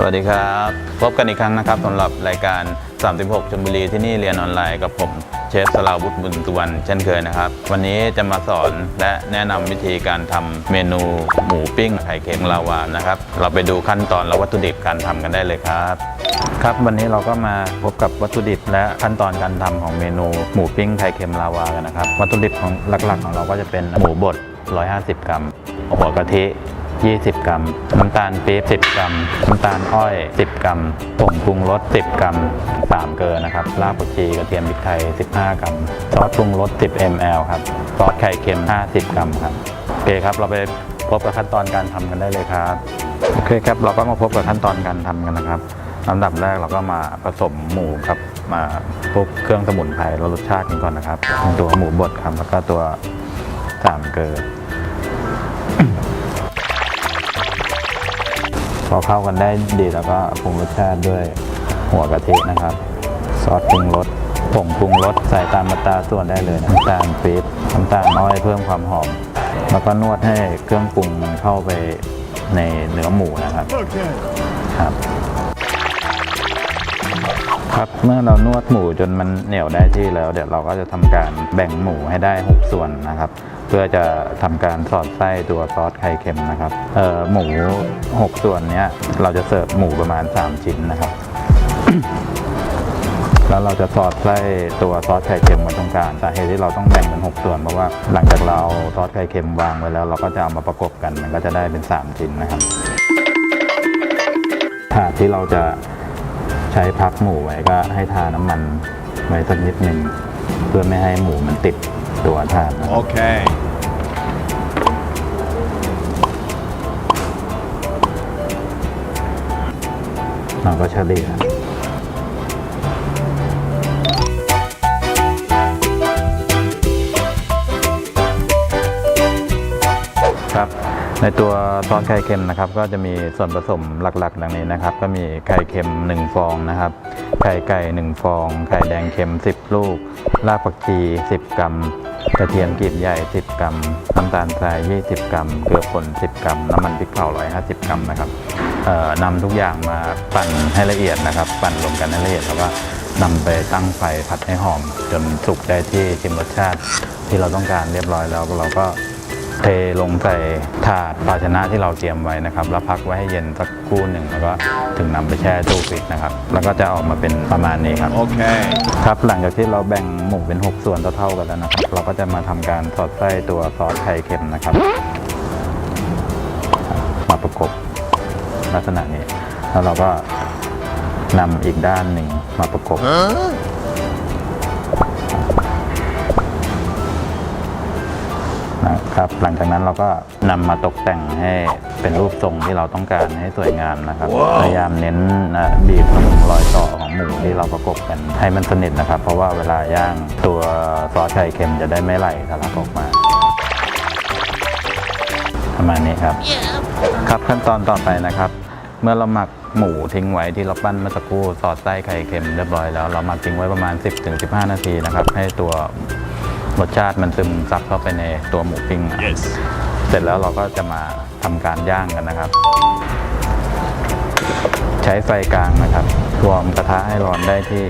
สวัสดีครับ พบกันอีกครั้งนะครับสำหรับรายการ 36ชลบุรีที่นี่เรียนออนไลน์กับผมเชฟสลาวุฒิบุญสุวรรณเช่นเคยนะครับ วันนี้จะมาสอนและแนะนำวิธีการทำเมนูหมูปิ้งไข่เค็มลาวานะครับ เราไปดูขั้นตอนและวัตถุดิบการทำกันได้เลยครับครับวันนี้เราก็มาพบกับวัตถุดิบและขั้นตอนการทำของเมนูหมูปิ้งไข่เค็มลาวากันนะครับ วัตถุดิบของหลักๆ ของเราก็จะเป็นหมูบด 150 กรัมหัวกะทิ 20 กรัม น้ำตาลปี๊บ10 กรัม น้ำตาลอ้อย 10 กรัมผงปรุงรส 10 กรัม 3 เกลือนะครับ รากผักชีกระเทียมพริกไทย 15 กรัม ซอสปรุงรส 10 ml ครับ ซอสไข่เค็ม 50 กรัมครับ โอเคครับ เราไปพบกับขั้นตอนการทำกันได้เลยครับ โอเคครับ เราก็มาพบกับขั้นตอนการทำกันนะครับลำดับแรกเราก็มาผสมหมูครับมาพวกเครื่องสมุนไพรรสชาติกันก่อนนะครับ ตัวหมูบดครับแล้วก็ตัวสามเกลือ พอเข้ากันได้ดีแล้วก็ปรุงรสชาติด้วยหัวกะทินะครับ ซอสปรุงรสผงปรุงรสใส่ตามมาตราส่วนได้เลยนะน้ำตาลปี๊บน้ำตาลน้อยเพิ่มความหอม แล้วก็นวดให้เครื่องปรุงมันเข้าไปในเนื้อหมูนะครับ ครับ ครับเมื่อเรานวดหมูจนมันเหนียวได้ที่แล้ว เดี๋ยวเราก็จะทำการแบ่งหมูให้ได้ 6 ส่วนนะครับ เพื่อจะทำการสอดไส้ตัวซอสไข่เค็มนะครับเอ่อหมู 6 ส่วนนี้เราจะเสิร์ฟหมูประมาณ 3 ชิ้นนะครับ แล้วเราจะสอดไส้ตัวซอสไข่เค็มไว้ตรงกลางสาเหตุที่เราต้องแบ่งเป็น 6 ส่วนเพราะว่าหลังจากเราซอสไข่เค็มวางไว้แล้ว เราก็จะเอามาประกบกันมันก็จะได้เป็น 3 ชิ้นนะครับถาดที่เราจะ ช้พักหมูไว้ก็ให้ทาน้ำมันไว้สักนิดหนึ่งเพื่อไม่ให้หมูมันติดตัวถาดนะครับ Okay. เราก็เฉลี่ย ในตัวซอสไข่เค็มนะครับ ก็จะมีส่วนผสมหลักๆ ดังนี้นะครับ ก็มีไข่เค็ม 1 ฟองนะครับ ไข่ไก่ 1 ฟอง ไข่แดงเค็ม 10 ลูก รากผักชี 10 กรัม กระเทียมกลีบใหญ่ 10 กรัม น้ำตาลทราย 20 กรัม เกลือป่น 10 กรัม น้ำมันพริกเผา 150 กรัมนะครับเอ่อนำทุกอย่างมาปั่นให้ละเอียดนะครับ ปั่นรวมกันให้ละเอียดแล้วก็นำไปตั้งไฟผัดให้หอม จนสุกได้ที่ชิมรสชาติที่เราต้องการเรียบร้อยแล้วเราก็ เทลงใส่ถาดภาชนะที่เราเตรียมไว้นะครับ แล้วพักไว้ให้เย็นสักครู่หนึ่งแล้วก็ถึงนำไปแช่ตู้ฟรีซนะครับ แล้วก็จะออกมาเป็นประมาณนี้ครับ Okay. ครับ หลังจากที่เราแบ่งหมูเป็น 6 ส่วนเท่าๆกันแล้วนะครับ เราก็จะมาทำการสอดไส้ตัวซอสไข่เค็มนะครับ มาประกบลักษณะนี้ แล้วเราก็นำอีกด้านหนึ่งมาประกบ นะครับหลังจากนั้นเราก็นำมาตกแต่งให้เป็นรูปทรงที่เราต้องการให้สวยงามนะครับว้าวพยายามเน้นอะบีบตรงรอยต่อของหมูที่เราประกบกันให้มันสนิทนะครับ เพราะว่าเวลาย่างตัวซอสไข่เค็มจะได้ไม่ไหลทะลักออกมาประมาณนี้ครับ ครับขั้นตอนต่อไปนะครับ เมื่อเราหมักหมูทิ้งไว้ที่เราปั้นเมื่อสักครู่สอดไส้ไข่เค็มเรียบร้อยแล้วเราหมักทิ้งไว้ประมาณ 10-15 นาทีนะครับ ให้ตัว รสชาติมันซึมซับเข้าไปในตัวหมูปิ้งอะ Yes. เสร็จแล้วเราก็จะมาทำการย่างกันนะครับ ใช้ไฟกลางนะครับวอร์มกระทะให้ร้อนได้ที่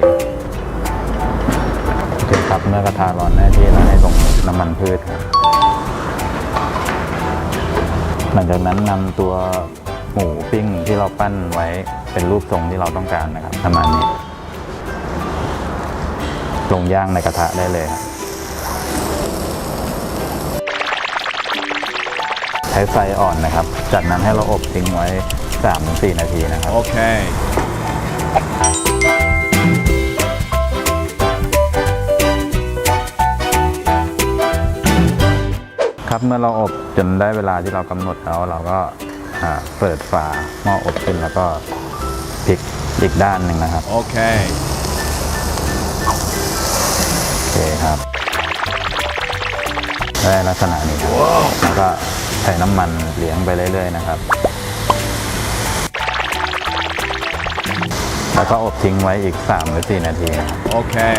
โอเคครับเมื่อกระทะร้อนได้ที่แล้วให้ลงน้ำมันพืชครับหลังจากนั้นนำตัวหมูปิ้งที่เราปั้นไว้เป็นรูปทรงที่เราต้องการนะครับประมาณนี้ลงย่างในกระทะได้เลยครับ ช้ไฟอ่อนนะครับ จากนั้นให้เราอบทิ้งไว้ 3-4 นาทีนะครับ Okay. ครับเมื่อเราอบจนได้เวลาที่เรากำหนดแล้วเราก็อ่าเปิดฝาหม้ออบขึ้นแล้วก็พลิกอีกด้านหนึ่งนะครับ Okay. โอเคครับ ได้ลักษณะนี้ครับ แล้วก็ ใส่น้ำมันเลี้ยงไปเรื่อยๆนะครับ แล้วก็อบทิ้งไว้อีก 3 หรือ 4 นาทีนะครับ Okay.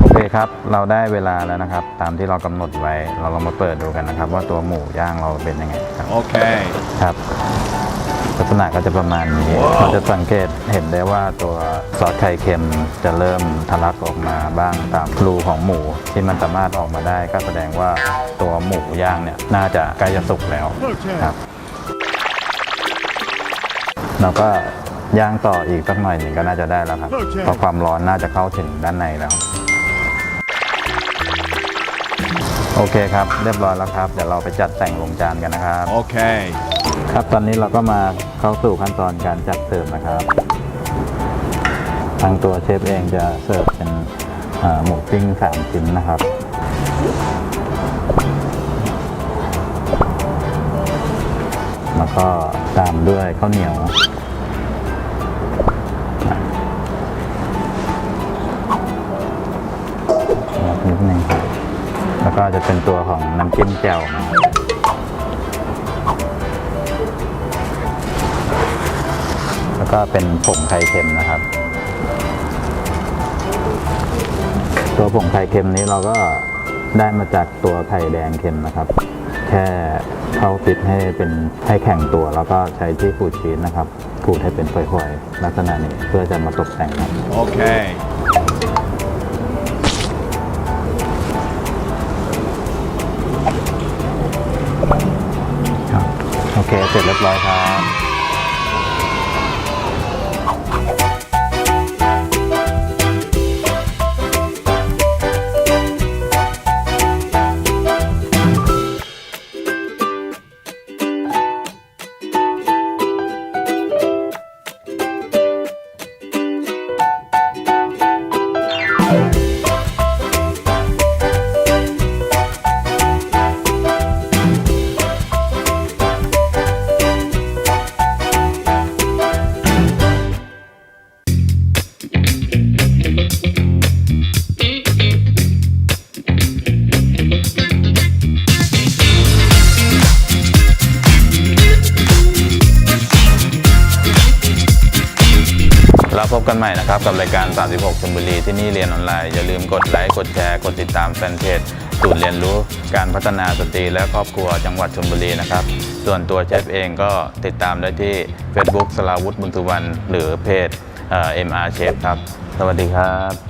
โอเคครับครับ เราได้เวลาแล้วนะครับ ตามที่เรากำหนดไว้ เราลองมาเปิดดูกันนะครับ ว่าตัวหมูย่างเราเป็นยังไงครับ Okay. ครับ ลักษณะก็จะประมาณนี้ว้าวเราจะสังเกตเห็นได้ว่าตัวซอสไข่เค็มจะเริ่มทะลักออกมาบ้างตามรูของหมูที่มันสามารถออกมาได้ก็แสดงว่าตัวหมูย่างเนี่ยน่าจะใกล้จะสุกแล้ว Okay. ครับเราก็ย่างต่ออีกสักหน่อยหนึ่งก็น่าจะได้แล้วครับโอเคเพราะความร้อนน่าจะเข้าถึงด้านในแล้ว โอเคครับ เรียบร้อยแล้วครับ เดี๋ยวเราไปจัดแต่งลงจานกันนะครับ Okay. ครับตอนนี้เราก็มา เข้าสู่ขั้นตอนการจัดเสิร์ฟนะครับ ทางตัวเชฟเองจะเสิร์ฟเป็นหมูปิ้งสามชิ้นนะครับแล้วก็ตามด้วยข้าวเหนียวนิดนึงครับ แล้วก็จะเป็นตัวของน้ำจิ้มแจ่วนะครับ แล้วก็เป็นผงไข่เค็มนะครับ ตัวผงไข่เค็มนี้เราก็ได้มาจากตัวไข่แดงเค็มนะครับ แค่เข้าฟิตให้เป็นให้แข็งตัว แล้วก็ใช้ที่ขูดชีสนะครับขูดให้เป็นฝอยๆลักษณะนี้เพื่อจะมาตกแต่งครับ Okay. ครับโอเค เสร็จเรียบร้อยครับ เราพบกันใหม่นะครับ กับรายการ 36ชมบุรีที่นี่เรียนออนไลน์ อย่าลืมกดไลค์กดแชร์ กดติดตามแฟนเพจสูตรเรียนรู้การพัฒนาสตรีและครอบครัวจังหวัดชลบุรีนะครับ ส่วนตัวเชฟเองก็ติดตามได้ที่ Facebook สลาวุฒิบุญสุวรรณหรือเพจเอ่อ MR Chef ครับ สวัสดีครับ